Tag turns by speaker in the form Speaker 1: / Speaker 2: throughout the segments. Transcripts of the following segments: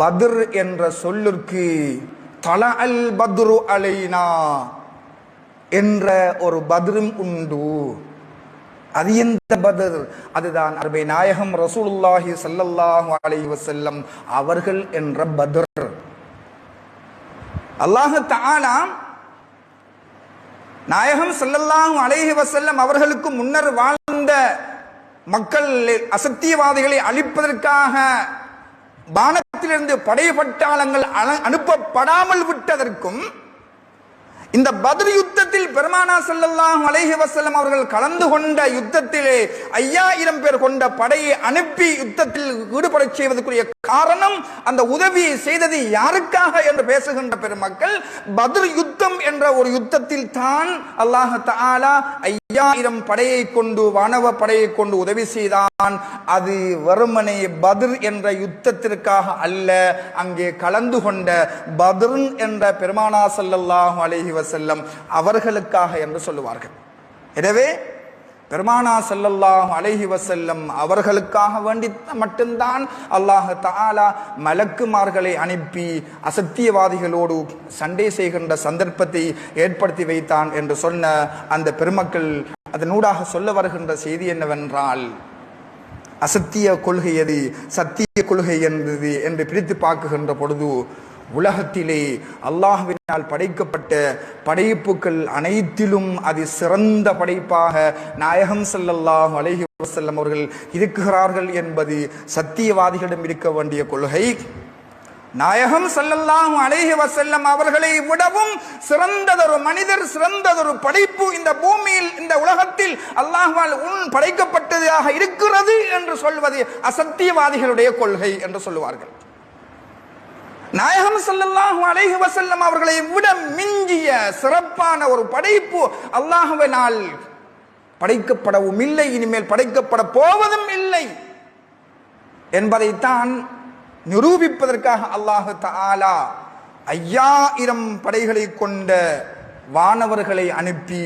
Speaker 1: பத்ர் என்ற சொல்லிற்கு தல அல் பத்ரு அலைனா என்ற ஒரு பத்ரும் உண்டு. அது எந்த பதர்? அதுதான் அருமை நாயகம் ரசூலுல்லாஹி சல்லல்லாஹு அலைஹி வஸல்லம் அவர்கள் என்ற பத்ர். அல்லாஹ் தஆலா நாயகம் சல்லல்லாஹு அலைஹி வஸல்லம் அவர்களுக்கு முன்னர் வாழ்ந்த மக்கள் அசத்தியவாதிகளை அழிப்பதற்காக வானத்திலிருந்து படைப்பட்டாளங்கள் அனுப்பப்படாமல் விட்டதற்கும் இந்த பதில் யுத்தத்தில் பெருமானா செல்லல்லாம் அலேஹி வசல்லம் அவர்கள் கலந்து கொண்ட யுத்தத்திலே ஐயாயிரம் பேர் கொண்ட படையை அனுப்பி யுத்தத்தில் ஈடுபடச் செய்வதற்குரிய காரணம் அந்த உதவியை செய்தது யாருக்காக என்று பேசுகின்ற பெருமக்கள் பதில் யுத்தம் என்ற ஒரு யுத்தத்தில் தான் அல்லாஹ் தாலா ஐயாயிரம் படையை கொண்டு வானவ படையை கொண்டு உதவி செய்தான். அது வறுமனை பதிர் என்ற யுத்தத்திற்காக அல்ல அங்கே கலந்து கொண்ட பத்ர் என்ற பெருமானா செல்லல்லாம் அலேஹி வசல்லம் அவர்களுக்காக என்று சொல்லுவார்கள். எனவே பெருமானா செல்லல்லாஹ் அலைஹி வசல்லம் அவர்களுக்காக வேண்டி மட்டும்தான் அல்லாஹ் தாலா மலக்குமார்களை அனுப்பி அசத்தியவாதிகளோடு சண்டை செய்கின்ற சந்தர்ப்பத்தை ஏற்படுத்தி வைத்தான் என்று சொன்ன அந்த பெருமக்கள் அதனூடாக சொல்ல வருகின்ற செய்தி என்னவென்றால் அசத்திய கொள்கை எது சத்திய கொள்கை என்பது என்று பிரித்து பார்க்குகின்ற பொழுது உலகத்திலே அல்லாஹுவினால் படைக்கப்பட்ட படைப்புகள் அனைத்திலும் அது சிறந்த படைப்பாக நாயகம் செல்லல்லாஹ் அலஹி வசல்லம் அவர்கள் இருக்கிறார்கள் என்பது சத்தியவாதிகளிடம் இருக்க வேண்டிய கொள்கை. நாயகம் செல்லல்லாம் அலைஹி வசல்லம் அவர்களை விடவும் சிறந்ததொரு மனிதர் சிறந்ததொரு படைப்பு இந்த பூமியில் இந்த உலகத்தில் அல்லாஹ்வால் உன் படைக்கப்பட்டதாக இருக்கிறது என்று சொல்வது அசத்தியவாதிகளுடைய கொள்கை என்று சொல்லுவார்கள். நாயகம் செல்லல்லாஹு அலைஹி வசல்லம் அவர்களை விட மிஞ்சிய சிறப்பான ஒரு படைப்பு அல்லாஹ்வினால் படைக்கப்படவும் இல்லை இனிமேல் படைக்கப்பட போவதும் இல்லை என்பதைத்தான் நிரூபிப்பதற்காக அல்லாஹு தாலா ஐயாயிரம் படைகளை கொண்ட வானவர்களை அனுப்பி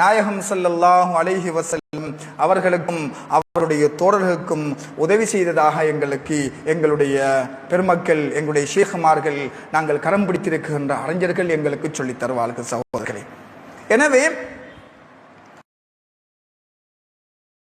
Speaker 1: நாயகம் ஸல்லல்லாஹு அலைஹி வஸல்லம் அவர்களுக்கும் அவருடைய தோழர்களுக்கும் உதவி செய்ததாக எங்களுக்கு எங்களுடைய பெருமக்கள் எங்களுடைய ஷேகுமார்கள் நாங்கள் கரம் பிடித்திருக்கின்ற அறிஞர்கள் எங்களுக்கு சொல்லித் தருவார்கள் சகோதரர்களே. எனவே